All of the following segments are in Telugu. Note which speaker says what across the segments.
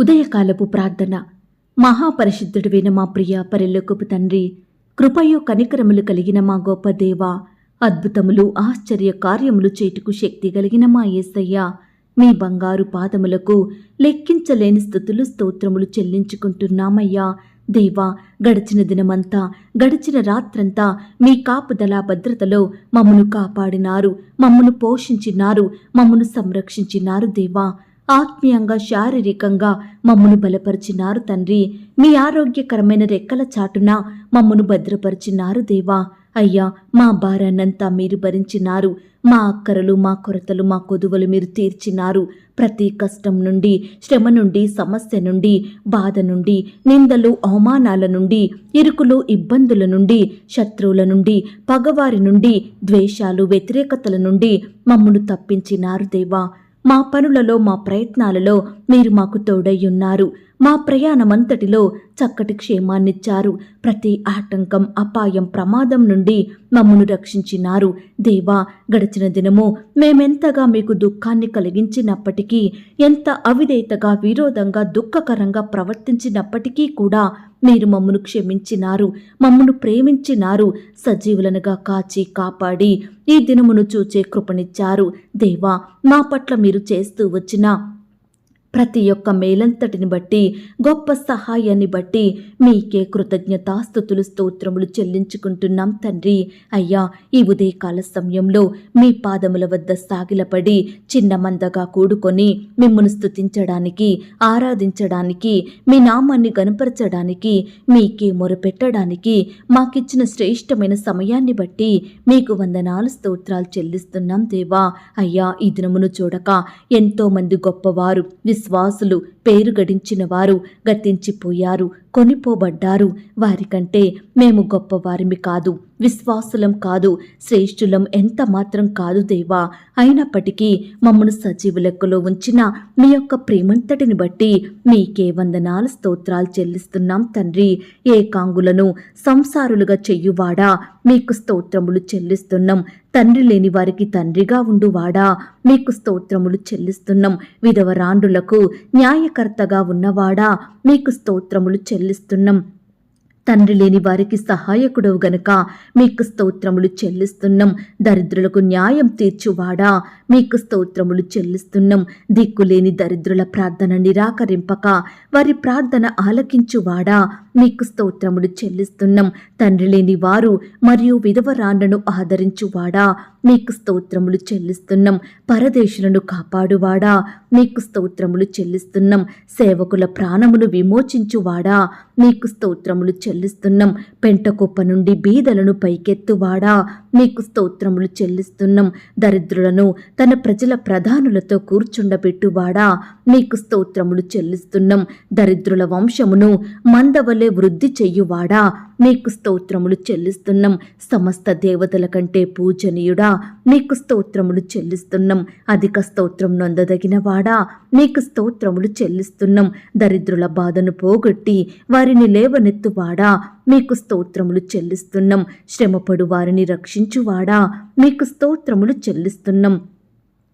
Speaker 1: ఉదయకాలపు ప్రార్థన. మహాపరిశుద్ధుడువైన మా ప్రియ పరిలోకపు తండ్రి కృపయో కనికరములు కలిగిన మా గొప్ప దేవ అద్భుతములు ఆశ్చర్య కార్యములు చేటుకు శక్తి కలిగిన మా యేసయ్య మీ బంగారు పాదములకు లెక్కించలేని స్థుతులు స్తోత్రములు చెల్లించుకుంటున్నామయ్యా. దేవా గడిచిన దినమంతా గడిచిన రాత్రంతా మీ కాపుదల భద్రతలో మమ్మను కాపాడినారు మమ్మను పోషించినారు మమ్మను సంరక్షించినారు దేవా. ఆత్మీయంగా శారీరకంగా మమ్మను బలపరిచినారు తండ్రి. మీ ఆరోగ్యకరమైన రెక్కల చాటున మమ్మను భద్రపరిచినారు దేవా. అయ్యా మా భారాన్నంతా మీరు భరించినారు. మా అక్కరలు మా కొరతలు మా కొదువలు మీరు తీర్చినారు. ప్రతి కష్టం నుండి శ్రమ నుండి సమస్య నుండి బాధ నుండి నిందలు అవమానాల నుండి ఇరుకులు ఇబ్బందుల నుండి శత్రువుల నుండి పగవారి నుండి ద్వేషాలు వ్యతిరేకతల నుండి మమ్మను తప్పించినారు దేవా. మా పనులలో మా ప్రయత్నాలలో మీరు మాకు తోడయ్యున్నారు. మా ప్రయాణమంతటిలో చక్కటి క్షేమాన్నిచ్చారు. ప్రతి ఆటంకం అపాయం ప్రమాదం నుండి మమ్మను రక్షించినారు. దేవా గడిచిన దినము మేమెంతగా మీకు దుఃఖాన్ని కలిగించినప్పటికీ ఎంత అవిధేయతగా విరోధంగా దుఃఖకరంగా ప్రవర్తించినప్పటికీ కూడా మీరు మమ్మను క్షమించినారు. మమ్మను ప్రేమించినారు. సజీవులనుగా కాచి కాపాడి ఈ దినమును చూచే కృపనిచ్చారు. దేవా మా పట్ల మీరు చేస్తూ వచ్చిన ప్రతి ఒక్క మేలంతటిని బట్టి గొప్ప సహాయాన్ని బట్టి మీకే కృతజ్ఞతాస్థుతులు స్తోత్రములు చెల్లించుకుంటున్నాం తండ్రి. అయ్యా ఈ ఉదయకాల సమయంలో మీ పాదముల వద్ద సాగిలపడి చిన్న మందగా కూడుకొని మిమ్మల్ని స్తుతించడానికి ఆరాధించడానికి మీ నామాన్ని గనపరచడానికి మీకే మొరపెట్టడానికి మాకిచ్చిన శ్రేష్టమైన సమయాన్ని బట్టి మీకు వందనాలు స్తోత్రాలు చెల్లిస్తున్నాం దేవా. అయ్యా ఈ దినమును చూడక ఎంతోమంది గొప్పవారు విశ్వాసులు పేరు గడించిన వారు గతించిపోయారు కొనిపోబడ్డారు. వారికంటే మేము గొప్పవారిమి కాదు విశ్వాసులం కాదు శ్రేష్ఠులం ఎంత మాత్రం కాదు దేవా. అయినప్పటికీ మమ్మను సజీవ లెక్కలో ఉంచిన మీ యొక్క ప్రేమంతటిని బట్టి మీకే వందనాల స్తోత్రాలు చెల్లిస్తున్నాం తండ్రి. ఏకాంగులను సంసారులుగా చెయ్యువాడా మీకు స్తోత్రములు చెల్లిస్తున్నాం. తండ్రి లేని వారికి తండ్రిగా ఉండువాడా? మీకు స్తోత్రములు చెల్లిస్తున్నాం. విధవరాండులకు న్యాయకర్తగా ఉన్నవాడా? మీకు స్తోత్రములు చెల్లిస్తున్నాం. తండ్రి లేని వారికి సహాయకుడవు గనుక మీకు స్తోత్రములు చెల్లిస్తున్నాం. దరిద్రులకు న్యాయం తీర్చువాడా? మీకు స్తోత్రములు చెల్లిస్తున్నాం. దిక్కులేని దరిద్రుల ప్రార్థన నిరాకరింపక వారి ప్రార్థన ఆలకించువాడా? మీకు స్తోత్రములు చెల్లిస్తున్నాం. తండ్రి లేని వారు మరియు విధవరాండను ఆదరించువాడా? మీకు స్తోత్రములు చెల్లిస్తున్నాం. పరదేశులను కాపాడువాడా? మీకు స్తోత్రములు చెల్లిస్తున్నాం. సేవకుల ప్రాణమును విమోచించువాడా? మీకు స్తోత్రములు చెల్లిస్తున్నాం. పెంటకుప్ప నుండి బీదలను పైకెత్తువాడా? మీకు స్తోత్రములు చెల్లిస్తున్నాం. దరిద్రులను తన ప్రజల ప్రధానులతో కూర్చుండబెట్టువాడా? మీకు స్తోత్రములు చెల్లిస్తున్నాం. దరిద్రుల వంశమును మందవలే వృద్ధి చెయ్యువాడా మీకు స్తోత్రములు చెల్లిస్తున్నాం. సమస్త దేవతల కంటే పూజనీయుడా? మీకు స్తోత్రములు చెల్లిస్తున్నాం. అధిక స్తోత్రం నొందదగిన వాడా మీకు స్తోత్రములు చెల్లిస్తున్నాం. దరిద్రుల బాధను పోగొట్టి వారిని లేవనెత్తువాడా? మీకు స్తోత్రములు చెల్లిస్తున్నాం. శ్రమపడు వారిని రక్షించువాడా? మీకు స్తోత్రములు చెల్లిస్తున్నాం.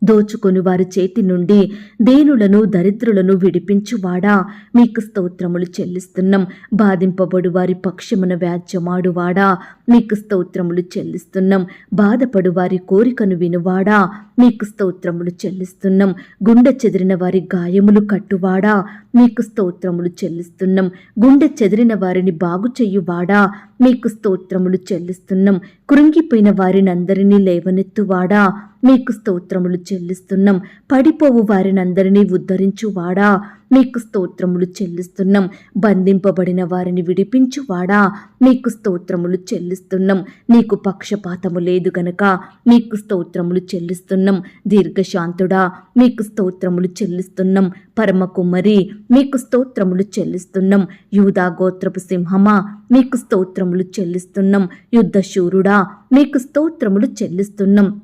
Speaker 1: దోచుకొని వారి చేతి నుండి దేనులను దరిద్రులను విడిపించువాడా? మీకు స్తోత్రములు చెల్లిస్తున్నాం. బాధింపబడు వారి పక్షమున వ్యాజ్యమాడువాడా? మీకు స్తోత్రములు చెల్లిస్తున్నాం. బాధపడు వారి కోరికను వినువాడా? మీకు స్తోత్రములు చెల్లిస్తున్నాం. గుండె చెదిరిన వారి గాయములు కట్టువాడా? మీకు స్తోత్రములు చెల్లిస్తున్నాం. గుండె చెదిరిన వారిని బాగు చెయ్యువాడా మీకు స్తోత్రములు చెల్లిస్తున్నాం. కృంగిపోయిన వారిని అందరినీ లేవనెత్తువాడా? మీకు స్తోత్రములు చెల్లిస్తున్నాం. పడిపోవు వారినందరినీ ఉద్ధరించువాడా? మీకు స్తోత్రములు చెల్లిస్తున్నాం. బంధింపబడిన వారిని విడిపించువాడా? మీకు స్తోత్రములు చెల్లిస్తున్నాం. నీకు పక్షపాతము లేదు గనక మీకు స్తోత్రములు చెల్లిస్తున్నాం. దీర్ఘశాంతుడా మీకు స్తోత్రములు చెల్లిస్తున్నాం. పరమకుమరి మీకు స్తోత్రములు చెల్లిస్తున్నాం. యూదా గోత్రపు సింహమా మీకు స్తోత్రములు చెల్లిస్తున్నాం. యుద్ధశూరుడా మీకు స్తోత్రములు చెల్లిస్తున్నాం.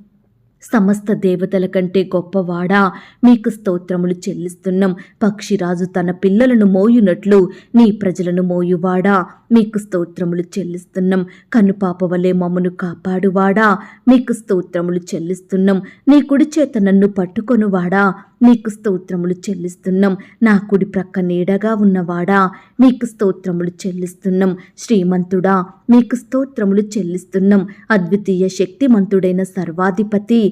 Speaker 1: సమస్త దేవతల కంటే గొప్పవాడా? మీకు స్తోత్రములు చెల్లిస్తున్నాం. పక్షిరాజు తన పిల్లలను మోయునట్లు నీ ప్రజలను మోయువాడా? మీకు స్తోత్రములు చెల్లిస్తున్నాం. కనుపాప వలె మమ్మను కాపాడువాడా? మీకు స్తోత్రములు చెల్లిస్తున్నాం. నీ కుడి చేత నన్ను పట్టుకొనువాడా? నీకు స్తోత్రములు చెల్లిస్తున్నాం. నా కుడి ప్రక్క నీడగా ఉన్నవాడా? మీకు స్తోత్రములు చెల్లిస్తున్నాం. శ్రీమంతుడా మీకు స్తోత్రములు చెల్లిస్తున్నాం. అద్వితీయ శక్తిమంతుడైన సర్వాధిపతి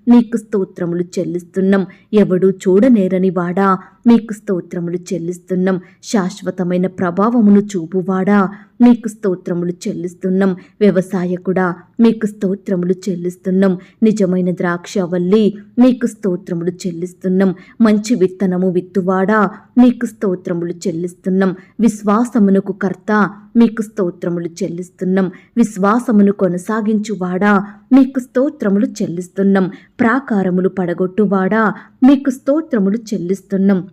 Speaker 1: మీకు స్తోత్రములు చెల్లిస్తున్నాం. ఎవడు చూడనేరని వాడా. మీకు స్తోత్రములు చెల్లిస్తున్నాం. శాశ్వతమైన ప్రభావమును చూపువాడా. మీకు స్తోత్రములు చెల్లిస్తున్నాం. వ్యవసాయకుడా మీకు స్తోత్రములు చెల్లిస్తున్నాం. నిజమైన ద్రాక్షవల్లి మీకు స్తోత్రములు చెల్లిస్తున్నాం. మంచి విత్తనము విత్తువాడా. మీకు స్తోత్రములు చెల్లిస్తున్నాం. విశ్వాసమునకు కర్త మీకు స్తోత్రములు చెల్లిస్తున్నాం. విశ్వాసమును కొనసాగించువాడా. మీకు స్తోత్రములు చెల్లిస్తున్నాం. ప్రాకారములు పడగొట్టువాడా? మీకు స్తోత్రములు చెల్లిస్తున్నాం.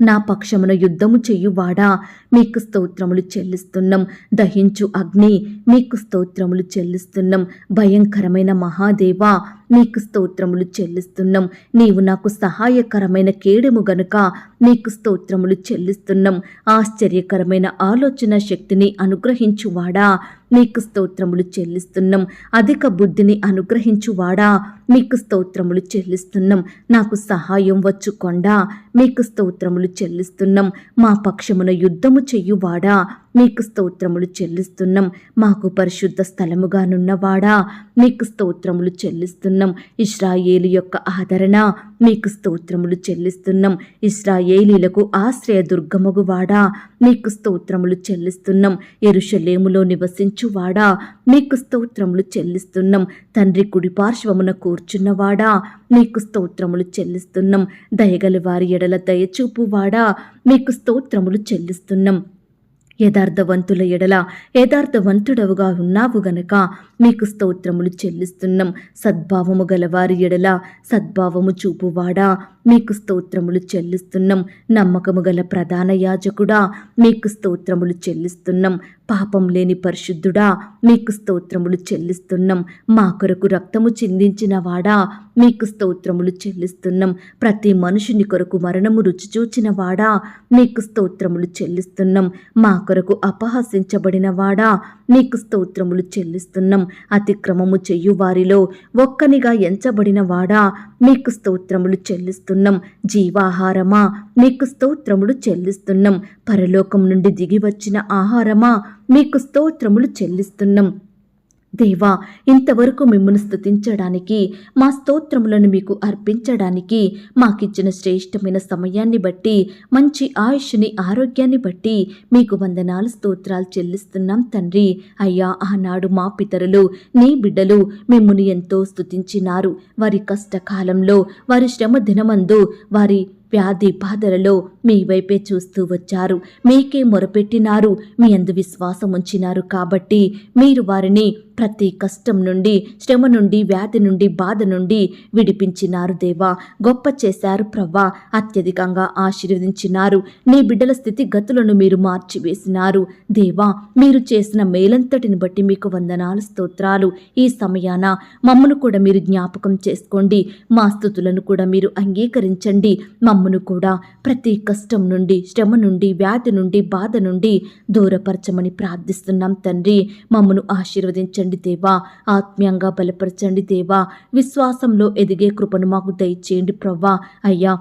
Speaker 1: నా పక్షమున యుద్ధము చెయ్యువాడా మీకు స్తోత్రములు చెల్లిస్తున్నాం. దహించు అగ్ని మీకు స్తోత్రములు చెల్లిస్తున్నాం. భయంకరమైన మహాదేవా మీకు స్తోత్రములు చెల్లిస్తున్నాం. నీవు నాకు సహాయకరమైన కేడెము గనుక నీకు స్తోత్రములు చెల్లిస్తున్నాం. ఆశ్చర్యకరమైన ఆలోచన శక్తిని అనుగ్రహించువాడా? నీకు స్తోత్రములు చెల్లిస్తున్నాం. అధిక బుద్ధిని అనుగ్రహించువాడా? మీకు స్తోత్రములు చెల్లిస్తున్నాం. నాకు సహాయం వచ్చుకొండా? మీకు స్తోత్రములు చెల్లిస్తున్నాం. మా పక్షమున యుద్ధము చెయ్యువాడా మీకు స్తోత్రములు చెల్లిస్తున్నాం. మాకు పరిశుద్ధ స్థలముగానున్నవాడా? మీకు స్తోత్రములు చెల్లిస్తున్నాం. ఇస్రాయేలు యొక్క ఆదరణ మీకు స్తోత్రములు చెల్లిస్తున్నాం. ఇస్రాయేలీలకు ఆశ్రయ దుర్గమగువాడా? మీకు స్తోత్రములు చెల్లిస్తున్నాం. ఎరుషలేములో నివసించువాడా? మీకు స్తోత్రములు చెల్లిస్తున్నాం. తండ్రి కుడి పార్శ్వమున కూర్చున్నవాడా? మీకు స్తోత్రములు చెల్లిస్తున్నాం. దయగలి వారి ఎడల దయచూపువాడా? మీకు స్తోత్రములు చెల్లిస్తున్నాం. యథార్థవంతుల ఎడల యథార్థవంతుడవుగా ఉన్నావు గనక మీకు స్తోత్రములు చెల్లిస్తున్నాం. సద్భావము గలవారి ఎడల సద్భావము చూపువాడా? మీకు స్తోత్రములు చెల్లిస్తున్నాం. నమ్మకము గల ప్రధాన యాజకుడా? మీకు స్తోత్రములు చెల్లిస్తున్నాం. పాపం లేని పరిశుద్ధుడా? మీకు స్తోత్రములు చెల్లిస్తున్నాం. మా కొరకు రక్తము చిందించిన వాడా? మీకు స్తోత్రములు చెల్లిస్తున్నాం. ప్రతి మనుషుని కొరకు మరణము రుచి చూచిన వాడా? మీకు స్తోత్రములు చెల్లిస్తున్నాం. మా కొరకు అపహసించబడిన వాడా? నీకు స్తోత్రములు చెల్లిస్తున్నాం. అతిక్రమము చెయ్యు వారిలో ఒక్కనిగా ఎంచబడిన వాడా? నీకు స్తోత్రములు చెల్లిస్తున్నాం. జీవాహారమా? నీకు స్తోత్రములు చెల్లిస్తున్నాం. పరలోకం నుండి దిగి వచ్చిన ఆహారమా? నీకు స్తోత్రములు చెల్లిస్తున్నాం. దేవా ఇంతవరకు మిమ్మల్ని స్థుతించడానికి మా స్తోత్రములను మీకు అర్పించడానికి మాకిచ్చిన శ్రేష్టమైన సమయాన్ని బట్టి మంచి ఆయుష్ని ఆరోగ్యాన్ని బట్టి మీకు వందనాలు స్తోత్రాలు చెల్లిస్తున్నాం తండ్రి. అయ్యా ఆనాడు మా పితరులు నీ బిడ్డలు మిమ్ముని ఎంతో స్తుతించినారు. వారి కష్టకాలంలో వారి శ్రమ దినమందు వారి వ్యాధి బాధలలో మీ వైపే చూస్తూ వచ్చారు. మీకే మొరపెట్టినారు. మీ అందు విశ్వాసం ఉంచినారు కాబట్టి మీరు వారిని ప్రతి కష్టం నుండి శ్రమ నుండి వ్యాధి నుండి బాధ నుండి విడిపించినారు దేవా. గొప్ప చేశారు ప్రవ్వా. అత్యధికంగా ఆశీర్వదించినారు. నీ బిడ్డల స్థితిగతులను మీరు మార్చివేసినారు. దేవా మీరు చేసిన మేలంతటిని బట్టి మీకు వందనాలు స్తోత్రాలు. ఈ సమయాన మమ్మను కూడా మీరు జ్ఞాపకం చేసుకోండి. మా స్థుతులను కూడా మీరు అంగీకరించండి. మమ్మ మమ్మను కూడా ప్రతి కష్టం నుండి శ్రమ నుండి వ్యాధి నుండి బాధ నుండి దూరపరచమని ప్రార్థిస్తున్నాం తండ్రి. మమ్మను ఆశీర్వదించండి దేవా. ఆత్మీయంగా బలపరచండి దేవా. విశ్వాసంలో ఎదిగే కృపను మాకు దయచేయండి ప్రవ్వా. అయ్యా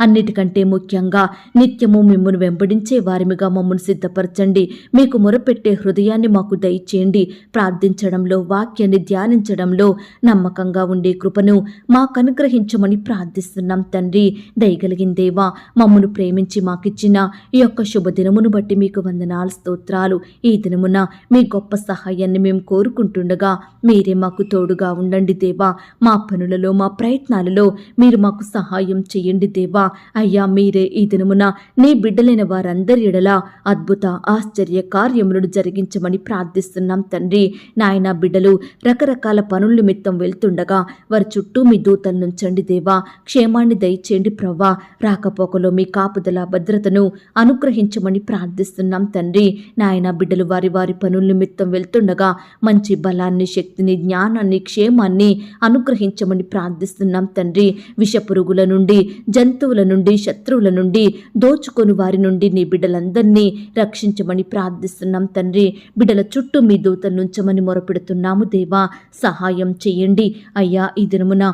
Speaker 1: అన్నిటికంటే ముఖ్యంగా నిత్యము మిమ్మును వెంబడించే వారిమిగా మమ్మల్ని సిద్ధపరచండి. మీకు మొరపెట్టే హృదయాన్ని మాకు దయచేయండి. ప్రార్థించడంలో వాక్యాన్ని ధ్యానించడంలో నమ్మకంగా ఉండే కృపను మాకు అనుగ్రహించమని ప్రార్థిస్తున్నాం తండ్రి. దయగలిగిందేవా మమ్మను ప్రేమించి మాకిచ్చిన ఈ యొక్క శుభదినమును బట్టి మీకు వందనాలు స్తోత్రాలు. ఈ దినమున మీ గొప్ప సహాయాన్ని మేము కోరుకుంటుండగా మీరే మాకు తోడుగా ఉండండి దేవా. మా పనులలో మా ప్రయత్నాలలో మీరు మాకు సహాయం చేయండి దేవా. అయ్యా మీరే ఈ దినమున నీ బిడ్డలైన వారందరి ఎడల అద్భుత ఆశ్చర్య కార్యములను జరిగించమని ప్రార్థిస్తున్నాం తండ్రి. నాయన బిడ్డలు రకరకాల పనుల నిమిత్తం వెళ్తుండగా వారి చుట్టూ మీ దూతలు నుంచండి దేవా క్షేమాన్ని దయచేయండి ప్రవ్వా. రాకపోకలో మీ కాపుదల భద్రతను అనుగ్రహించమని ప్రార్థిస్తున్నాం తండ్రి. నాయన బిడ్డలు వారి వారి పనుల నిమిత్తం వెళ్తుండగా మంచి బలాన్ని శక్తిని జ్ఞానాన్ని క్షేమాన్ని అనుగ్రహించమని ప్రార్థిస్తున్నాం తండ్రి. విషపురుగుల నుండి జంతువుల నుండి శత్రువుల నుండి దోచుకొని వారి నుండి నీ బిడ్డలందరినీ రక్షించమని ప్రార్థిస్తున్నాం తండ్రి. బిడ్డల చుట్టూ మీ దూతలు నుంచమని మొరపెడుతున్నాము దేవా. సహాయం చేయండి. అయ్యా ఈ దినమున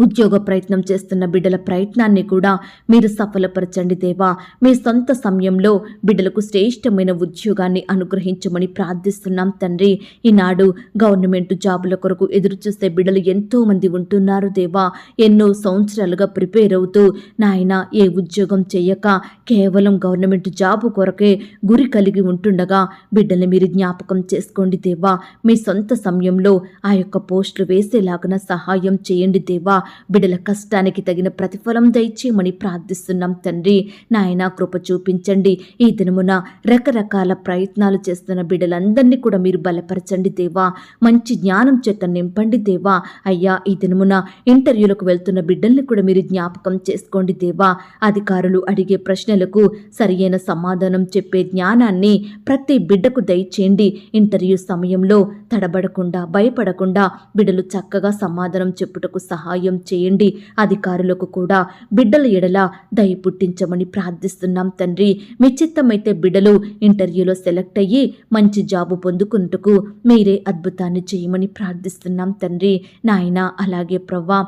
Speaker 1: ఉద్యోగ ప్రయత్నం చేస్తున్న బిడ్డల ప్రయత్నాన్ని కూడా మీరు సఫలపరచండి దేవా. మీ సొంత సమయంలో బిడ్డలకు శ్రేష్టమైన ఉద్యోగాన్ని అనుగ్రహించమని ప్రార్థిస్తున్నాం తండ్రి. ఈనాడు గవర్నమెంట్ జాబుల కొరకు ఎదురుచూసే బిడ్డలు ఎంతో మంది ఉంటున్నారు దేవా. ఎన్నో సంవత్సరాలుగా ప్రిపేర్ అవుతూ నాయన ఏ ఉద్యోగం చేయక కేవలం గవర్నమెంట్ జాబు కొరకే గురి కలిగి ఉంటుండగా బిడ్డల్ని మీరు జ్ఞాపకం చేసుకోండి దేవా. మీ సొంత సమయంలో ఆ యొక్క పోస్టులు వేసేలాగున సహాయం చేయండి దేవా. బిడ్డల కష్టానికి తగిన ప్రతిఫలం దయచేయమని ప్రార్థిస్తున్నాం తండ్రి. నాయన కృప చూపించండి. ఈ దినమున రకరకాల ప్రయత్నాలు చేస్తున్న బిడ్డలందరినీ కూడా మీరు బలపరచండి దేవా. మంచి జ్ఞానం చేత నింపండి దేవా. అయ్యా ఈ దినమున ఇంటర్వ్యూలకు వెళ్తున్న బిడ్డల్ని కూడా మీరు జ్ఞాపకం చేసుకోండి దేవా. అధికారులు అడిగే ప్రశ్నలకు సరియైన సమాధానం చెప్పే జ్ఞానాన్ని ప్రతి బిడ్డకు దయచేయండి. ఇంటర్వ్యూ సమయంలో తడబడకుండా భయపడకుండా బిడ్డలు చక్కగా సమాధానం చెప్పుటకు సహాయం చేయండి. అధికారులకు కూడా బిడ్డల ఎడల దయ పుట్టించమని ప్రార్థిస్తున్నాం తండ్రి. మీ చిత్తమైతే బిడ్డలు ఇంటర్వ్యూలో సెలెక్ట్ అయ్యి మంచి జాబు పొందుకున్నట్టుకు మీరే అద్భుతాన్ని చేయమని ప్రార్థిస్తున్నాం తండ్రి. నాయన అలాగే ప్రవ్వా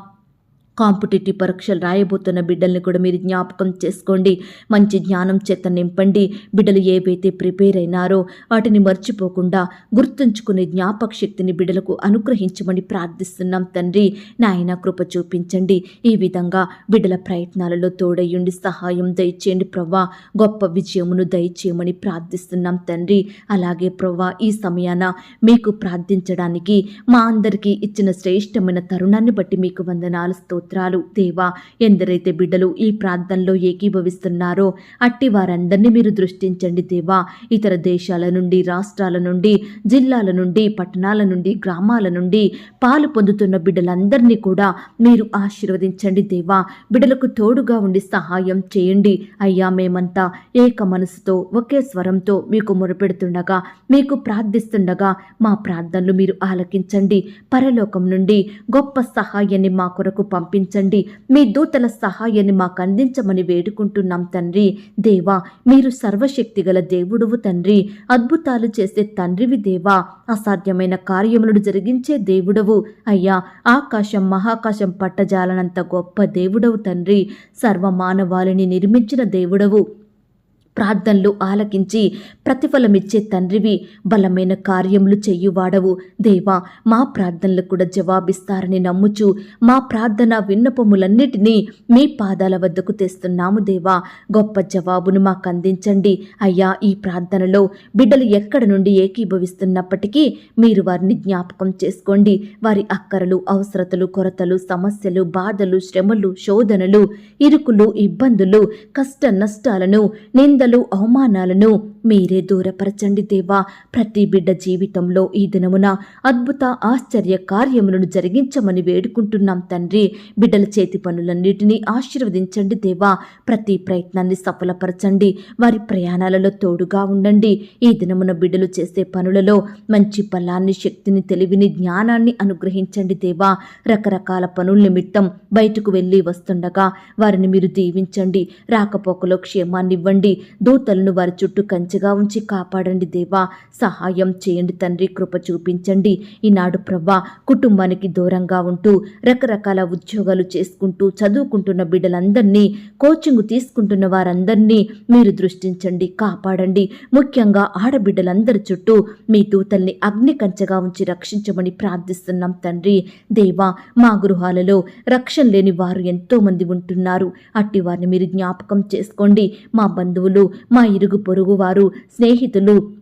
Speaker 1: కాంపిటేటివ్ పరీక్షలు రాయబోతున్న బిడ్డల్ని కూడా మీరు జ్ఞాపకం చేసుకోండి. మంచి జ్ఞానం చేత నింపండి. బిడ్డలు ఏవైతే ప్రిపేర్ అయినారో వాటిని మర్చిపోకుండా గుర్తుంచుకునే జ్ఞాపక శక్తిని బిడ్డలకు అనుగ్రహించమని ప్రార్థిస్తున్నాం తండ్రి. నాయన కృప చూపించండి. ఈ విధంగా బిడ్డల ప్రయత్నాలలో తోడయ్యుండి సహాయం దయచేయండి ప్రవ్వా. గొప్ప విజయమును దయచేయమని ప్రార్థిస్తున్నాం తండ్రి. అలాగే ప్రవ్వా ఈ సమయాన మీకు ప్రార్థించడానికి మా అందరికీ ఇచ్చిన శ్రేష్టమైన తరుణాన్ని బట్టి మీకు వందనాలు స్తోత్రాలు దేవా ఎందరైతే బిడ్డలు ఈ ప్రాంతంలో ఏకీభవిస్తున్నారో అట్టి వారందరినీ మీరు దృష్టించండి దేవా. ఇతర దేశాల నుండి రాష్ట్రాల నుండి జిల్లాల నుండి పట్టణాల నుండి గ్రామాల నుండి పాలు పొందుతున్న బిడ్డలందరినీ కూడా మీరు ఆశీర్వదించండి దేవా. బిడ్డలకు తోడుగా ఉండి సహాయం చేయండి. అయ్యా మేమంతా ఏక మనసుతో ఒకే స్వరంతో మీకు మొరపెడుతుండగా మీకు ప్రార్థిస్తుండగా మా ప్రార్థనలు మీరు ఆలకించండి. పరలోకం నుండి గొప్ప సహాయాన్ని మా కొరకు పంపించండి మీ దూతల సహాయాన్ని మాకు అందించమని వేడుకుంటున్నాం తండ్రి. దేవా మీరు సర్వశక్తి గల దేవుడువు తండ్రి. అద్భుతాలు చేసే తండ్రివి దేవా. అసాధ్యమైన కార్యములను జరిగించే దేవుడవు. అయ్యా ఆకాశం మహాకాశం పట్టజాలనంత గొప్ప దేవుడవు తండ్రి. సర్వమానవాళిని నిర్మించిన దేవుడవు. ప్రార్థనలు ఆలకించి ప్రతిఫలమిచ్చే తండ్రివి బలమైన కార్యములు చెయ్యువాడవు దేవా మా ప్రార్థనలు కూడా జవాబిస్తారని నమ్ముచు మా ప్రార్థన విన్నపములన్నిటినీ మీ పాదాల వద్దకు తెస్తున్నాము దేవా. గొప్ప జవాబును మాకు అందించండి అయ్యా ఈ ప్రార్థనలో బిడ్డలు ఎక్కడ నుండి ఏకీభవిస్తున్నప్పటికీ మీరు వారిని జ్ఞాపకం చేసుకోండి. వారి అక్కరలు అవసరతలు కొరతలు సమస్యలు బాధలు శ్రమలు శోధనలు ఇరుకులు ఇబ్బందులు కష్ట నష్టాలను నిందలు అవమానాలను మీరే దూరపరచండి దేవా. ప్రతి బిడ్డ జీవితంలో ఈ దినమున అద్భుత ఆశ్చర్య కార్యములను జరిగించమని వేడుకుంటున్నాం తండ్రి. బిడ్డల చేతి పనులన్నిటినీ ఆశీర్వదించండి దేవా. ప్రతి ప్రయత్నాన్ని సఫలపరచండి. వారి ప్రయాణాలలో తోడుగా ఉండండి. ఈ దినమున బిడ్డలు చేసే పనులలో మంచి బలాన్ని శక్తిని తెలివిని జ్ఞానాన్ని అనుగ్రహించండి దేవా. రకరకాల పనుల నిమిత్తం బయటకు వెళ్ళి వస్తుండగా వారిని మీరు దీవించండి. రాకపోకలో క్షేమాన్నివ్వండి. దూతలను వారి చుట్టూ కంచ మంచిగా ఉంచి కాపాడండి దేవా. సహాయం చేయండి తండ్రి కృప చూపించండి. ఈనాడు ప్రభా కుటుంబానికి దూరంగా ఉంటూ రకరకాల ఉద్యోగాలు చేసుకుంటూ చదువుకుంటున్న బిడ్డలందరినీ కోచింగ్ తీసుకుంటున్న వారందరినీ మీరు దృష్టించండి కాపాడండి. ముఖ్యంగా ఆడబిడ్డలందరి చుట్టూ మీ దూతల్ని అగ్ని కంచగా ఉంచి రక్షించమని ప్రార్థిస్తున్నాం తండ్రి. దేవా మా గృహాలలో రక్షణ లేని వారు ఎంతో మంది ఉంటున్నారు. అట్టి వారిని మీరు జ్ఞాపకం చేసుకోండి. మా బంధువులు మా ఇరుగు పొరుగు వారు స్నేహితులు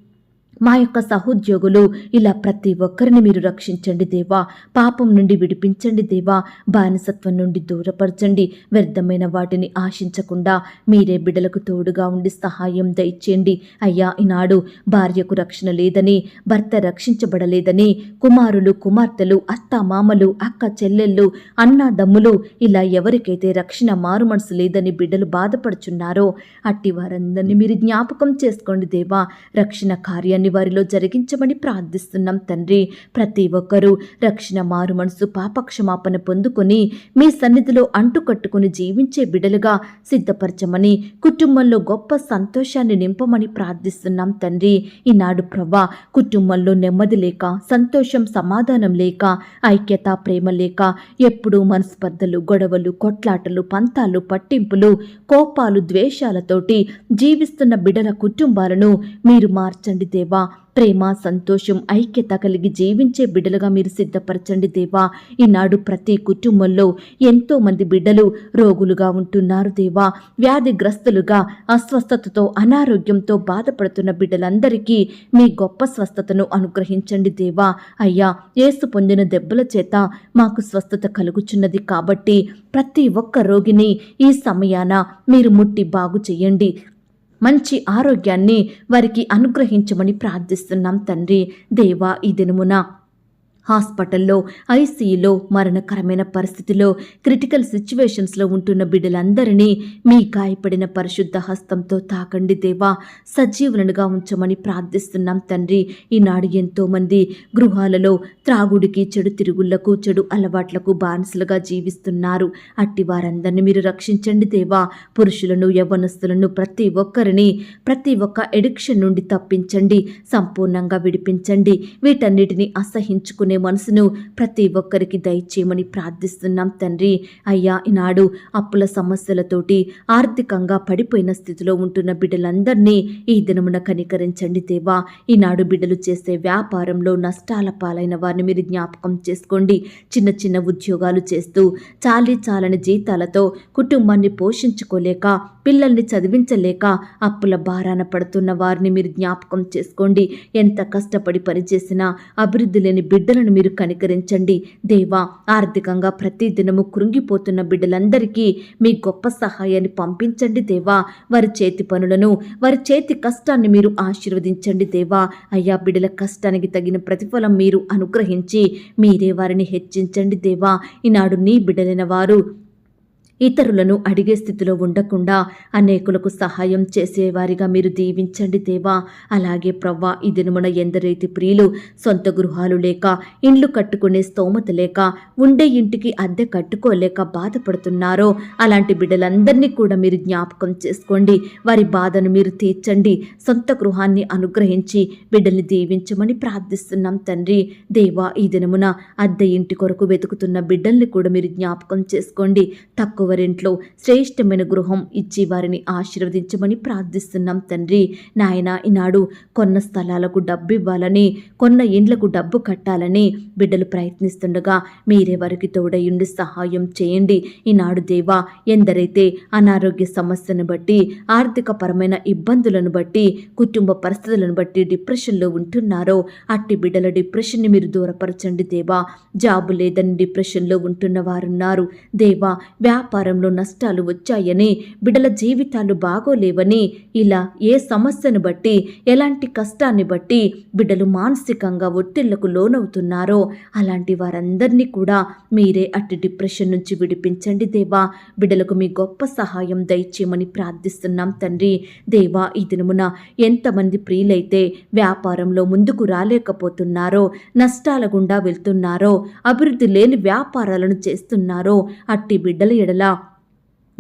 Speaker 1: మా యొక్క సహోద్యోగులు ఇలా ప్రతి ఒక్కరిని మీరు రక్షించండి దేవా. పాపం నుండి విడిపించండి దేవా. బానిసత్వం నుండి దూరపరచండి. వ్యర్థమైన వాటిని ఆశించకుండా మీరే బిడలకు తోడుగా ఉండి సహాయం దయచేయండి. అయ్యా ఈనాడు భార్యకు రక్షణ లేదని భర్త రక్షించబడలేదని కుమారులు కుమార్తెలు అత్త మామలు అక్క చెల్లెళ్ళు అన్నాదమ్ములు ఇలా ఎవరికైతే రక్షణ మారు మనసు లేదని బిడ్డలు బాధపడుచున్నారో అట్టి వారందరినీ మీరు జ్ఞాపకం చేసుకోండి దేవా. రక్షణ కార్యాన్ని వారిలో జరిగించమని ప్రార్థిస్తున్నాం తండ్రి. ప్రతి ఒక్కరూ రక్షణ మారు మనసు పాపక్షమాపణ పొందుకొని మీ సన్నిధిలో అంటుకట్టుకుని జీవించే బిడలుగా సిద్ధపరచమని కుటుంబంలో గొప్ప సంతోషాన్ని నింపమని ప్రార్థిస్తున్నాం తండ్రి. ఈనాడు ప్రభా కుటుంబంలో నెమ్మది లేక సంతోషం సమాధానం లేక ఐక్యత ప్రేమ లేక ఎప్పుడూ మనస్పర్ధలు గొడవలు కొట్లాటలు పంతాలు పట్టింపులు కోపాలు ద్వేషాలతోటి జీవిస్తున్న బిడల కుటుంబాలను మీరు మార్చండి దేవా. దేవా. ప్రేమ సంతోషం ఐక్యత కలిగి జీవించే బిడ్డలుగా మీరు సిద్ధపరచండి దేవా. ఈనాడు ప్రతి కుటుంబంలో ఎంతో మంది బిడ్డలు రోగులుగా ఉంటున్నారు దేవా. వ్యాధిగ్రస్తులుగా అస్వస్థతతో అనారోగ్యంతో బాధపడుతున్న బిడ్డలందరికీ మీ గొప్ప స్వస్థతను అనుగ్రహించండి దేవా. అయ్యా ఏసు పొందిన దెబ్బల చేత మాకు స్వస్థత కలుగుచున్నది కాబట్టి ప్రతి ఒక్క రోగిని ఈ సమయాన మీరు ముట్టి బాగు చేయండి. మంచి ఆరోగ్యాన్ని వారికి అనుగ్రహించమని ప్రార్థిస్తున్నాం తండ్రి. దేవా ఈ దినమున హాస్పిటల్లో ఐసీయూలో మరణకరమైన పరిస్థితిలో క్రిటికల్ సిచ్యువేషన్స్లో ఉంటున్న బిడ్డలందరినీ మీ గాయపడిన పరిశుద్ధ హస్తంతో తాకండి దేవా. సజీవులనుగా ఉంచమని ప్రార్థిస్తున్నాం తండ్రి. ఈనాడు ఎంతోమంది గృహాలలో త్రాగుడికి చెడు తిరుగుళ్ళకు చెడు అలవాట్లకు బానిసలుగా జీవిస్తున్నారు. అట్టి వారందరినీ మీరు రక్షించండి దేవా. పురుషులను యవ్వనస్తులను ప్రతి ఒక్కరిని ప్రతి ఒక్క ఎడిక్షన్ నుండి తప్పించండి. సంపూర్ణంగా విడిపించండి. వీటన్నిటిని అసహించుకుని మనసును ప్రతి ఒక్కరికి దయచేయమని ప్రార్థిస్తున్నాం తండ్రి. అయ్యా ఈనాడు అప్పుల సమస్యలతోటి ఆర్థికంగా పడిపోయిన స్థితిలో ఉంటున్న బిడ్డలందరినీ ఈ దినమున కనికరించండి దేవా. ఈనాడు బిడ్డలు చేసే వ్యాపారంలో నష్టాల పాలైన వారిని మీరు జ్ఞాపకం చేసుకోండి. చిన్న చిన్న ఉద్యోగాలు చేస్తూ చాలీ చాలని జీతాలతో కుటుంబాన్ని పోషించుకోలేక పిల్లల్ని చదివించలేక అప్పుల భారాన పడుతున్న వారిని మీరు జ్ఞాపకం చేసుకోండి. ఎంత కష్టపడి పనిచేసినా అభివృద్ధి లేని బిడ్డలను మీరు కనికరించండి. దేవా ఆర్థికంగా ప్రతి దినము కృంగిపోతున్న బిడ్డలందరికీ మీ గొప్ప సహాయాన్ని పంపించండి దేవా. వారి చేతి పనులను వారి చేతి కష్టాన్ని మీరు ఆశీర్వదించండి దేవా. అయ్యా బిడ్డల కష్టానికి తగిన ప్రతిఫలం మీరు అనుగ్రహించి మీరే వారిని హెచ్చించండి దేవా. ఈనాడు నీ బిడ్డలైన వారు ఇతరులను అడిగే స్థితిలో ఉండకుండా అనేకులకు సహాయం చేసేవారిగా మీరు దీవించండి దేవా. అలాగే ప్రవ్వా ఈ దినమున ఎందరైతే ప్రియులు సొంత గృహాలు లేక ఇండ్లు కట్టుకునే స్తోమత లేక ఉండే ఇంటికి అద్దె కట్టుకోలేక బాధపడుతున్నారో అలాంటి బిడ్డలందరినీ కూడా మీరు జ్ఞాపకం చేసుకోండి. వారి బాధను మీరు తీర్చండి. సొంత గృహాన్ని అనుగ్రహించి బిడ్డల్ని దీవించమని ప్రార్థిస్తున్నాం తండ్రి. దేవా ఈ దినమున అద్దె ఇంటి కొరకు వెతుకుతున్న బిడ్డల్ని కూడా మీరు జ్ఞాపకం చేసుకోండి. తక్కువ రెంట్లో శ్రేష్టమైన గృహం ఇచ్చి వారిని ఆశీర్వదించమని ప్రార్థిస్తున్నాం తండ్రి. నాయన ఈనాడు కొన్న స్థలాలకు డబ్బు ఇవ్వాలని కొన్న ఇండ్లకు డబ్బు కట్టాలని బిడ్డలు ప్రయత్నిస్తుండగా మీరే వారికి తోడయుండి సహాయం చేయండి. ఈనాడు దేవా ఎందరైతే అనారోగ్య సమస్యను బట్టి ఆర్థిక పరమైన ఇబ్బందులను బట్టి కుటుంబ పరిస్థితులను బట్టి డిప్రెషన్లో ఉంటున్నారో అట్టి బిడ్డల డిప్రెషన్ని మీరు దూరపరచండి దేవా. జాబు లేదని డిప్రెషన్లో ఉంటున్న వారున్నారు. దేవా వ్యాపారంలో నష్టాలు వచ్చాయని బిడ్డల జీవితాలు బాగోలేవని ఇలా ఏ సమస్యను బట్టి ఎలాంటి కష్టాన్ని బట్టి బిడ్డలు మానసికంగా ఒత్తిళ్ళకు లోనవుతున్నారో అలాంటి వారందరినీ కూడా మీరే అట్టి డిప్రెషన్ నుంచి విడిపించండి దేవా. బిడ్డలకు మీ గొప్ప సహాయం దయచేయమని ప్రార్థిస్తున్నాం తండ్రి. దేవా ఈ దినమున ఎంతమంది ప్రియులైతే వ్యాపారంలో ముందుకు రాలేకపోతున్నారో నష్టాల గుండా వెళ్తున్నారో అభివృద్ధి లేని వ్యాపారాలను చేస్తున్నారో అట్టి బిడ్డల ఎడల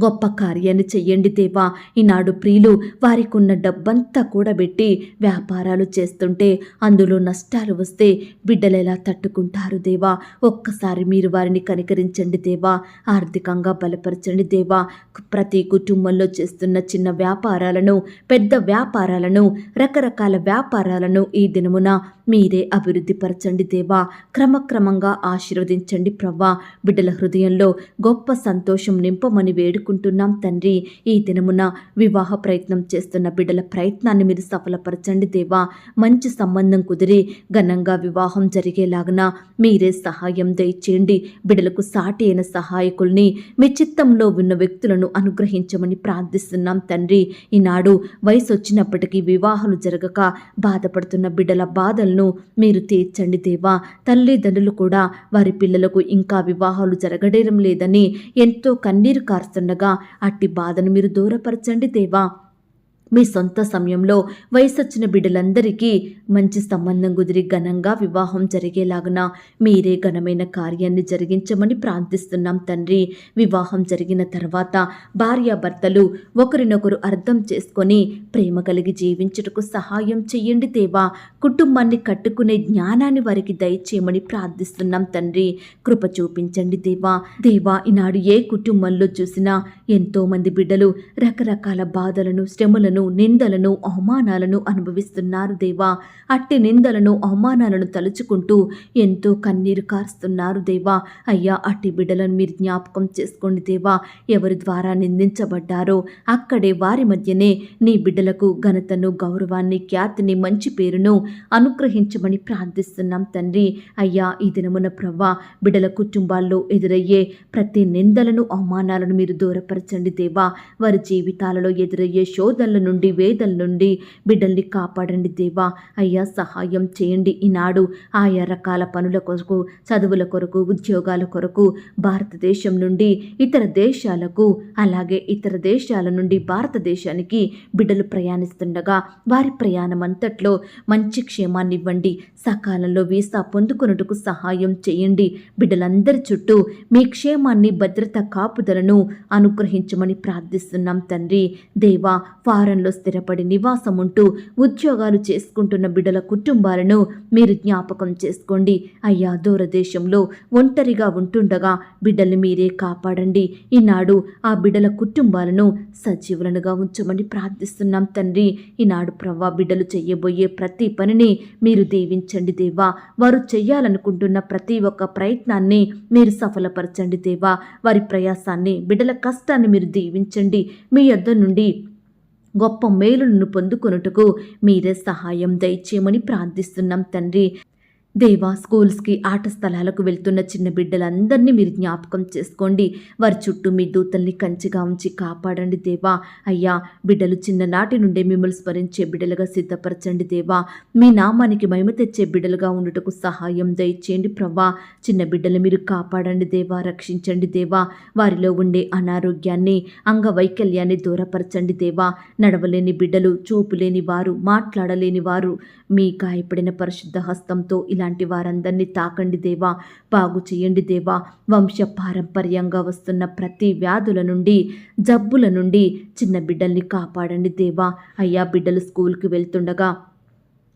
Speaker 1: గొప్ప కార్యాన్ని చెయ్యండి దేవా. ఈనాడు ప్రియులు వారికి ఉన్న డబ్బంతా కూడబెట్టి వ్యాపారాలు చేస్తుంటే అందులో నష్టాలు వస్తే బిడ్డలు ఎలా తట్టుకుంటారు దేవా? ఒక్కసారి మీరు వారిని కనికరించండి దేవా. ఆర్థికంగా బలపరచండి దేవా. ప్రతి కుటుంబంలో చేస్తున్న చిన్న వ్యాపారాలను పెద్ద వ్యాపారాలను రకరకాల వ్యాపారాలను ఈ దినమున మీరే అభివృద్ధి పరచండి దేవా. క్రమక్రమంగా ఆశీర్వదించండి ప్రవ్వా. బిడ్డల హృదయంలో గొప్ప సంతోషం నింపమని వేడుకు వేడుకుంటున్నాం తండ్రి. ఈ దినమున వివాహ ప్రయత్నం చేస్తున్న బిడ్డల ప్రయత్నాన్ని మీరు సఫలపరచండి దేవా. మంచి సంబంధం కుదిరి ఘనంగా వివాహం జరిగేలాగున మీరే సహాయం దయచేయండి. బిడ్డలకు సాటి అయిన సహాయకుల్ని మీ చిత్తంలో ఉన్న వ్యక్తులను అనుగ్రహించమని ప్రార్థిస్తున్నాం తండ్రి. ఈనాడు వయసు వచ్చినప్పటికీ వివాహాలు జరగక బాధపడుతున్న బిడ్డల బాధలను మీరు తీర్చండి దేవా. తల్లిదండ్రులు కూడా వారి పిల్లలకు ఇంకా వివాహాలు జరగడం లేదని ఎంతో కన్నీరు ఉండగా అట్టి బాధను మీరు దూరపరచండి దేవా. మీ సొంత సమయంలో వయసొచ్చిన బిడ్డలందరికీ మంచి సంబంధం కుదిరి ఘనంగా వివాహం జరిగేలాగున మీరే ఘనమైన కార్యాన్ని జరిగించమని ప్రార్థిస్తున్నాం తండ్రి. వివాహం జరిగిన తర్వాత భార్యాభర్తలు ఒకరినొకరు అర్థం చేసుకొని ప్రేమ కలిగి జీవించుటకు సహాయం చెయ్యండి దేవా. కుటుంబాన్ని కట్టుకునే జ్ఞానాన్ని వారికి దయచేయమని ప్రార్థిస్తున్నాం తండ్రి. కృప చూపించండి దేవా. దేవా ఈనాడు ఏ కుటుంబంలో చూసినా ఎంతోమంది బిడ్డలు రకరకాల బాధలను శ్రమలను నిందలను అవమానాలను అనుభవిస్తున్నారు దేవా. అట్టి నిందలను అవమానాలను తలుచుకుంటూ ఎంతో కన్నీరు కారుస్తున్నారు దేవా. అయ్యా అట్టి బిడ్డలను మీరు జ్ఞాపకం చేసుకోండి దేవా. ఎవరి ద్వారా నిందించబడ్డారో అక్కడే వారి మధ్యనే నీ బిడ్డలకు ఘనతను గౌరవాన్ని ఖ్యాతిని మంచి పేరును అనుగ్రహించమని ప్రార్థిస్తున్నాం తండ్రి. అయ్యా ఈ దినమున ప్రవ్వా బిడ్డల కుటుంబాల్లో ఎదురయ్యే ప్రతి నిందలను అవమానాలను మీరు దూరపరచండి దేవా. వారి జీవితాలలో ఎదురయ్యే శోధనల నుండి వేదల నుండి బిడ్డల్ని కాపాడండి దేవా. అయ్యా సహాయం చేయండి ఈనాడు. ఆయా రకాల పనుల కొరకు చదువుల కొరకు ఉద్యోగాల కొరకు భారతదేశం నుండి ఇతర దేశాలకు అలాగే ఇతర దేశాల నుండి భారతదేశానికి బిడ్డలు ప్రయాణిస్తుండగా వారి ప్రయాణం అంతట్లో మంచి క్షేమాన్ని ఇవ్వండి సకాలంలో వీసా పొందుకొనుటకు సహాయం చేయండి. బిడ్డలందరి చుట్టూ మీ క్షేమాన్ని భద్రత కాపుదలను అనుగ్రహించమని ప్రార్థిస్తున్నాం తండ్రి. దేవా ఫారంలో స్థిరపడి నివాసం ఉంటూ ఉద్యోగాలు చేసుకుంటున్న బిడ్డల కుటుంబాలను మీరు జ్ఞాపకం చేసుకోండి. అయ్యా దూరదేశంలో ఒంటరిగా ఉంటుండగా బిడ్డల్ని మీరే కాపాడండి. ఈనాడు ఆ బిడ్డల కుటుంబాలను సజీవులనుగా ఉంచమని ప్రార్థిస్తున్నాం తండ్రి. ఈనాడు ప్రవ్వా బిడ్డలు చెయ్యబోయే ప్రతి పనిని మీరు దీవించండి దేవా. వారు చేయాలనుకుంటున్న ప్రతి ఒక్క ప్రయత్నాన్ని మీరు సఫలపరచండి దేవా. వారి ప్రయాసాన్ని బిడ్డల కష్టాన్ని మీరు దీవించండి. మీ యొద్ద నుండి గొప్ప మేలులను పొందుకొనుటకు మీరే సహాయం దయచేయమని ప్రార్థిస్తున్నాం తండ్రి. దేవా స్కూల్స్కి ఆట స్థలాలకు వెళ్తున్న చిన్న బిడ్డలందరినీ మీరు జ్ఞాపకం చేసుకోండి. వారి చుట్టూ మీ దూతల్ని కంచిగా ఉంచి కాపాడండి దేవా. అయ్యా బిడ్డలు చిన్ననాటి నుండే మిమ్మల్ని స్మరించే బిడ్డలుగా సిద్ధపరచండి దేవా. మీ నామానికి మహిమ తెచ్చే బిడ్డలుగా ఉండుటకు సహాయం దయచేయండి ప్రభా చిన్న బిడ్డలు మీరు కాపాడండి దేవా రక్షించండి దేవా. వారిలో ఉండే అనారోగ్యాన్ని అంగవైకల్యాన్ని దూరపరచండి దేవా. నడవలేని బిడ్డలు చూపులేని వారు మాట్లాడలేని వారు మీ గాయపడిన పరిశుద్ధ హస్తంతో ఇలాంటి వారందరినీ తాకండి దేవా బాగు చేయండి దేవా. వంశ పారంపర్యంగా వస్తున్న ప్రతి వ్యాధుల నుండి జబ్బుల నుండి చిన్న బిడ్డల్ని కాపాడండి దేవా. అయ్యా బిడ్డలు స్కూల్కి వెళ్తుండగా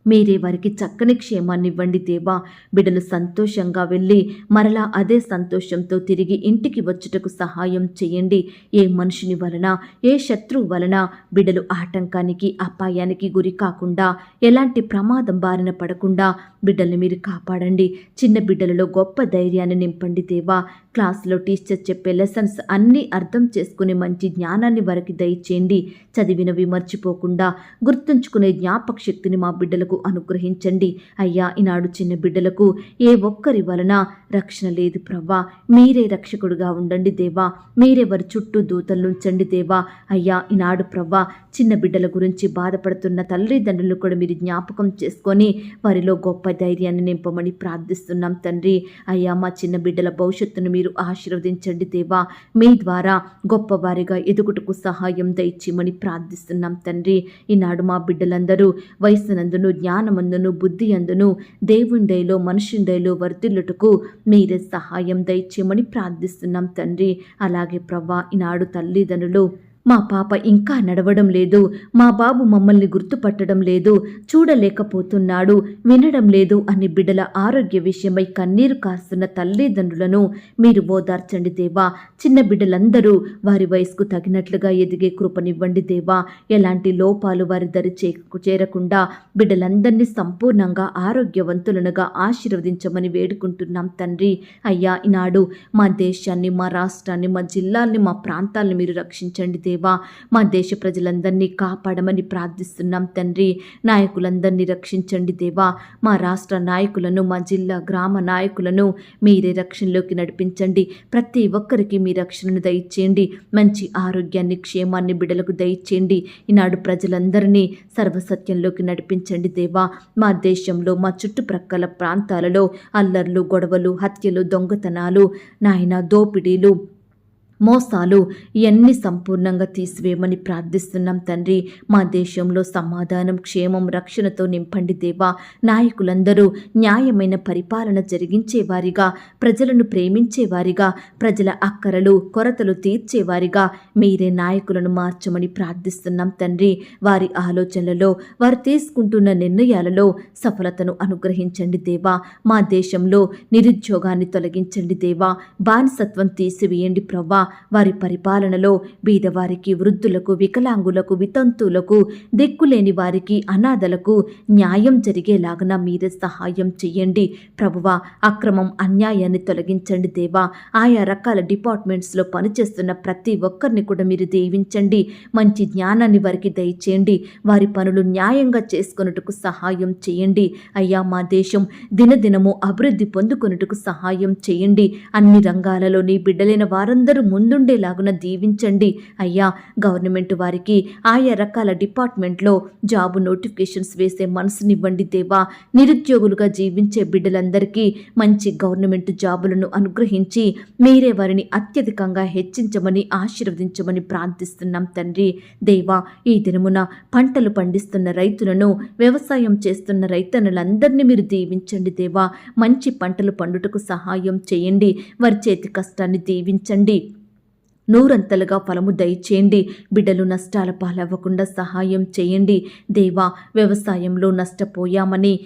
Speaker 1: మీరే వారికి చక్కని క్షేమాన్ని ఇవ్వండి దేవా. బిడ్డలు సంతోషంగా వెళ్ళి మరలా అదే సంతోషంతో తిరిగి ఇంటికి వచ్చుటకు సహాయం చేయండి. ఏ మనుషుని వలన ఏ శత్రువు వలన బిడ్డలు ఆటంకానికి అపాయానికి గురి కాకుండా ఎలాంటి ప్రమాదం బారిన పడకుండా బిడ్డల్ని మీరు కాపాడండి. చిన్న బిడ్డలలో గొప్ప ధైర్యాన్ని నింపండి దేవా. క్లాస్లో టీచర్ చెప్పే లెసన్స్ అన్నీ అర్థం చేసుకునే మంచి జ్ఞానాన్ని వారికి దయచేయండి. చదివినవి మర్చిపోకుండా గుర్తుంచుకునే జ్ఞాపక శక్తిని మా బిడ్డలకు అనుగ్రహించండి. అయ్యా ఈనాడు చిన్న బిడ్డలకు ఏ ఒక్కరి వలన రక్షణ లేదు ప్రవ్వా. మీరే రక్షకుడుగా ఉండండి దేవా. మీరే వారి చుట్టూ దూతలు ఉంచండి దేవా. అయ్యా ఈనాడు ప్రవ్వా చిన్న బిడ్డల గురించి బాధపడుతున్న తల్లిదండ్రులు కూడా మీరు జ్ఞాపకం చేసుకొని వారిలో గొప్ప ధైర్యాన్ని నింపమని ప్రార్థిస్తున్నాం తండ్రి. అయ్యా మా చిన్న బిడ్డల భవిష్యత్తును మీరు ఆశీర్వదించండి దేవా. మీ ద్వారా గొప్పవారిగా ఎదుగుటకు సహాయం దయచేయమని ప్రార్థిస్తున్నాం తండ్రి. ఈనాడు మా బిడ్డలందరూ వయసునందును జ్ఞానమందును బుద్ధి అందును దేవుండైలో మనుషుండైలో వర్ధిల్లుటకు మీరే సహాయం దయచేయమని ప్రార్థిస్తున్నాం తండ్రి. అలాగే ప్రవ్వా ఈనాడు తల్లిదండ్రులు మా పాప ఇంకా నడవడం లేదు. మా బాబు మమ్మల్ని గుర్తుపట్టడం లేదు. చూడలేకపోతున్నాడు. వినడం లేదు అని బిడ్డల ఆరోగ్య విషయమై కన్నీరు కాస్తున్న తల్లిదండ్రులను మీరు ఓదార్చండి దేవా. చిన్న బిడ్డలందరూ వారి వయసుకు తగినట్లుగా ఎదిగే కృపనివ్వండి దేవా. ఎలాంటి లోపాలు వారి దరి చేరకుండా బిడ్డలందరినీ సంపూర్ణంగా ఆరోగ్యవంతులనుగా ఆశీర్వదించమని వేడుకుంటున్నాం తండ్రి. అయ్యా ఈనాడు మా దేశాన్ని మా రాష్ట్రాన్ని మా జిల్లాల్ని మా ప్రాంతాల్ని మీరు రక్షించండి దేవా. మా దేశ ప్రజలందరినీ కాపాడమని ప్రార్థిస్తున్నాం తండ్రి. నాయకులందరినీ రక్షించండి దేవా. మా రాష్ట్ర నాయకులను మా జిల్లా గ్రామ నాయకులను మీరే రక్షణలోకి నడిపించండి. ప్రతి ఒక్కరికి మీ రక్షణను దయచేయండి. మంచి ఆరోగ్యాన్ని క్షేమాన్ని బిడలకు దయచేయండి. ఈనాడు ప్రజలందరినీ సర్వసత్యంలోకి నడిపించండి దేవా. మా దేశంలో మా చుట్టుప్రక్కల ప్రాంతాలలో అల్లర్లు గొడవలు హత్యలు దొంగతనాలు నాయన దోపిడీలు మోసాలు ఇవన్నీ సంపూర్ణంగా తీసివేయమని ప్రార్థిస్తున్నాం తండ్రి. మా దేశంలో సమాధానం క్షేమం రక్షణతో నింపండి దేవా. నాయకులందరూ న్యాయమైన పరిపాలన జరిగించేవారిగా ప్రజలను ప్రేమించేవారిగా ప్రజల అక్కరలు కొరతలు తీర్చేవారిగా మీరే నాయకులను మార్చమని ప్రార్థిస్తున్నాం తండ్రి. వారి ఆలోచనలలో వారు తీసుకుంటున్న నిర్ణయాలలో సఫలతను అనుగ్రహించండి దేవా. మా దేశంలో నిరుద్యోగాన్ని తొలగించండి దేవా. బానిసత్వం తీసివేయండి ప్రవ్వా. వారి పరిపాలనలో బీదవారికి వృద్ధులకు వికలాంగులకు వితంతువులకు దిక్కులేని వారికి అనాథలకు న్యాయం జరిగేలాగన మీరే సహాయం చెయ్యండి ప్రభువ అక్రమం అన్యాయాన్ని తొలగించండి దేవా. ఆయా రకాల డిపార్ట్మెంట్స్లో పనిచేస్తున్న ప్రతి ఒక్కరిని కూడా మీరు దీవించండి. మంచి జ్ఞానాన్ని వారికి దయచేయండి. వారి పనులు న్యాయంగా చేసుకొనుటకు సహాయం చేయండి. అయ్యా మా దేశం దినదినము అభివృద్ధి పొందుకొనుటకు సహాయం చేయండి. అన్ని రంగాలలో నీ బిడ్డలైన వారందరూ ముందుండేలాగున దీవించండి. అయ్యా గవర్నమెంట్ వారికి ఆయా రకాల డిపార్ట్మెంట్లో జాబు నోటిఫికేషన్స్ వేసే మనసునివ్వండి దేవా. నిరుద్యోగులుగా జీవించే బిడ్డలందరికీ మంచి గవర్నమెంట్ జాబులను అనుగ్రహించి మీరే వారిని అత్యధికంగా హెచ్చించమని ఆశీర్వదించమని ప్రార్థిస్తున్నాం తండ్రి. దేవా ఈ దినమున పంటలు పండిస్తున్న రైతులను వ్యవసాయం చేస్తున్న రైతన్నులందరినీ మీరు దీవించండి దేవా. మంచి పంటలు పండుటకు సహాయం చేయండి. వారి చేతి కష్టాన్ని దీవించండి. నూరంతలుగా ఫలము దయచేయండి. బిడ్డలు నష్టాల పాలవ్వకుండా సహాయం చేయండి. దేవా వ్యవసాయంలో నష్టపోయామని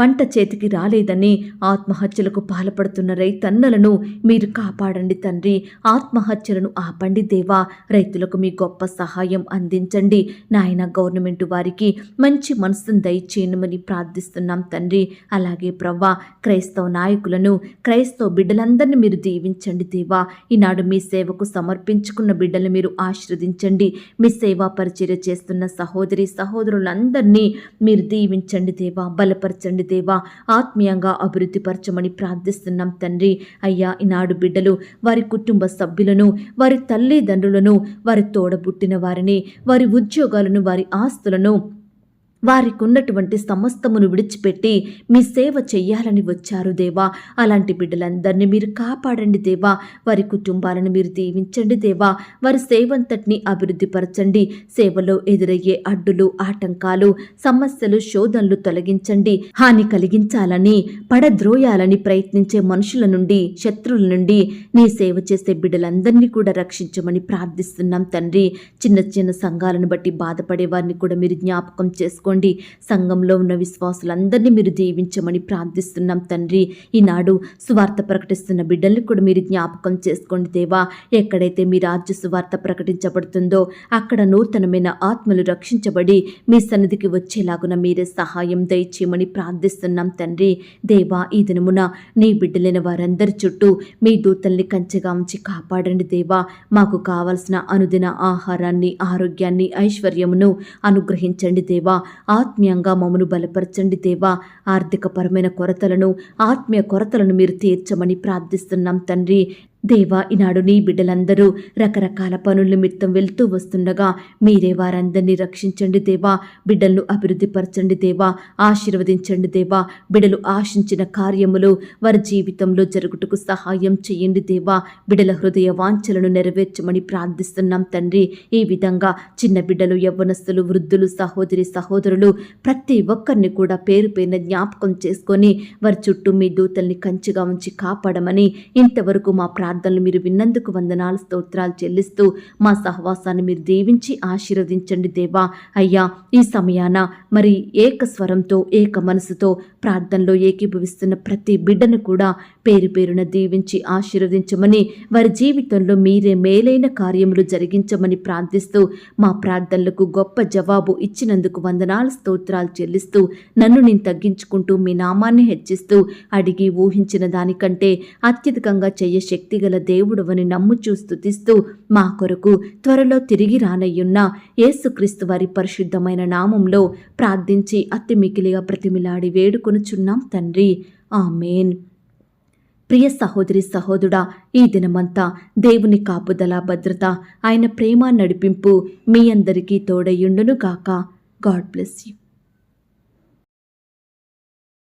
Speaker 1: పంట చేతికి రాలేదని ఆత్మహత్యలకు పాల్పడుతున్న రైతన్నలను మీరు కాపాడండి తండ్రి. ఆత్మహత్యలను ఆపండి దేవా. రైతులకు మీ గొప్ప సహాయం అందించండి. నాయన గవర్నమెంట్ వారికి మంచి మనసును దయచేయమని ప్రార్థిస్తున్నాం తండ్రి. అలాగే ప్రవ్వా క్రైస్తవ నాయకులను క్రైస్తవ బిడ్డలందరినీ మీరు దీవించండి దేవా. ఈనాడు మీ సేవకు సమర్పించుకున్న బిడ్డలు మీరు ఆశీర్వదించండి. మీ సేవా పరిచర్య చేస్తున్న సహోదరి సహోదరులందరినీ మీరు దీవించండి దేవా. బలపరచండి దేవా ఆత్మీయంగా అభివృద్ధి పరచమని ప్రార్థిస్తున్నాం తండ్రి. అయ్యా ఈనాడు బిడ్డలు వారి కుటుంబ సభ్యులను వారి తల్లిదండ్రులను వారి తోడబుట్టిన వారిని వారి ఉద్యోగాలను వారి ఆస్తులను వారికున్నటువంటి సమస్తమును విడిచిపెట్టి మీ సేవ చెయ్యాలని వచ్చారు దేవా. అలాంటి బిడ్డలందరినీ మీరు కాపాడండి దేవా. వారి కుటుంబాలను మీరు దీవించండి దేవా. వారి సేవంతటిని అభివృద్ధిపరచండి. సేవలో ఎదురయ్యే అడ్డులు ఆటంకాలు సమస్యలు శోధనలు తొలగించండి. హాని కలిగించాలని పడద్రోయాలని ప్రయత్నించే మనుషుల నుండి శత్రువుల నుండి నీ సేవ చేసే బిడ్డలందరినీ కూడా రక్షించమని ప్రార్థిస్తున్నాం తండ్రి. చిన్న చిన్న సంఘాలను బట్టి బాధపడే వారిని కూడా మీరు జ్ఞాపకం చేసుకోండి. సంఘంలో ఉన్న విశ్వాసులందరినీ మీరు దీవించమని ప్రార్థిస్తున్నాం తండ్రి. ఈనాడు సువార్త ప్రకటిస్తున్న బిడ్డల్ని కూడా మీరు జ్ఞాపకం చేసుకోండి దేవా. ఎక్కడైతే మీ రాజ్య సువార్త ప్రకటించబడుతుందో అక్కడ నూతనమైన ఆత్మలు రక్షించబడి మీ సన్నిధికి వచ్చేలాగున మీరే సహాయం దయచేయమని ప్రార్థిస్తున్నాం తండ్రి. దేవా ఈ దినమున నీ బిడ్డలైన వారందరి చుట్టూ మీ దూతల్ని కంచెగా ఉంచి కాపాడండి దేవా. మాకు కావలసిన అనుదిన ఆహారాన్ని ఆరోగ్యాన్ని ఐశ్వర్యమును అనుగ్రహించండి దేవా. ఆత్మీయంగా మమ్మను బలపరచండి దేవా. ఆర్థికపరమైన కొరతలను ఆత్మీయ కొరతలను మీరు తీర్చమని ప్రార్థిస్తున్నాం తండ్రి. దేవా ఈనాడు నీ బిడ్డలందరూ రకరకాల పనుల నిమిత్తం వెళ్తూ వస్తుండగా మీరే వారందరినీ రక్షించండి దేవా బిడ్డలను అభివృద్ధిపరచండి దేవా ఆశీర్వదించండి దేవా బిడ్డలు ఆశించిన కార్యములు వారి జీవితంలో జరుగుటకు సహాయం చేయండి దేవా బిడ్డల హృదయ వాంఛలను నెరవేర్చమని ప్రార్థిస్తున్నాం తండ్రి. ఈ విధంగా చిన్న బిడ్డలు యవ్వనస్తులు వృద్ధులు సహోదరి సహోదరులు ప్రతి ఒక్కరిని కూడా పేరు పేరున జ్ఞాపకం చేసుకొని వారి చుట్టూ మీ దూతల్ని కంచిగా ఉంచి కాపాడమని ఇంతవరకు మా ప్రార్థనలు మీరు విన్నందుకు వందనాలు స్తోత్రాలు చెల్లిస్తూ మా సహవాసాన్ని మీరు దీవించి ఆశీర్వదించండి దేవా. అయ్యా ఈ సమయాన మరి ఏక స్వరంతో ఏక మనసుతో ప్రార్థనలో ఏకీభవిస్తున్న ప్రతి బిడ్డను కూడా పేరు పేరున దీవించి ఆశీర్వదించమని వారి జీవితంలో మీరే మేలైన కార్యములు జరిగించమని ప్రార్థిస్తూ మా ప్రార్థనలకు గొప్ప జవాబు ఇచ్చినందుకు వందనాలు స్తోత్రాలు చెల్లిస్తూ నన్ను నేను తగ్గించుకుంటూ మీ నామాన్ని హెచ్చిస్తూ అడిగి ఊహించిన దానికంటే అత్యధికంగా చెయ్య శక్తిగల దేవుడవని నమ్ముచూ స్థుతిస్తూ మా కొరకు త్వరలో తిరిగి రానయ్యున్న యేసుక్రీస్తు వారి పరిశుద్ధమైన నామంలో ప్రార్థించి అత్తి మికిలిగా ప్రతిమిలాడి వేడుకొనుచున్నాం తండ్రి. ఆమెన్. ప్రియ సహోదరి సహోదరుడా ఈ దినమంతా దేవుని కాపుదల భద్రత ఆయన ప్రేమ నడిపింపు మీ అందరికీ తోడయుండునుగాక గాడ్ బ్లెస్ యూ.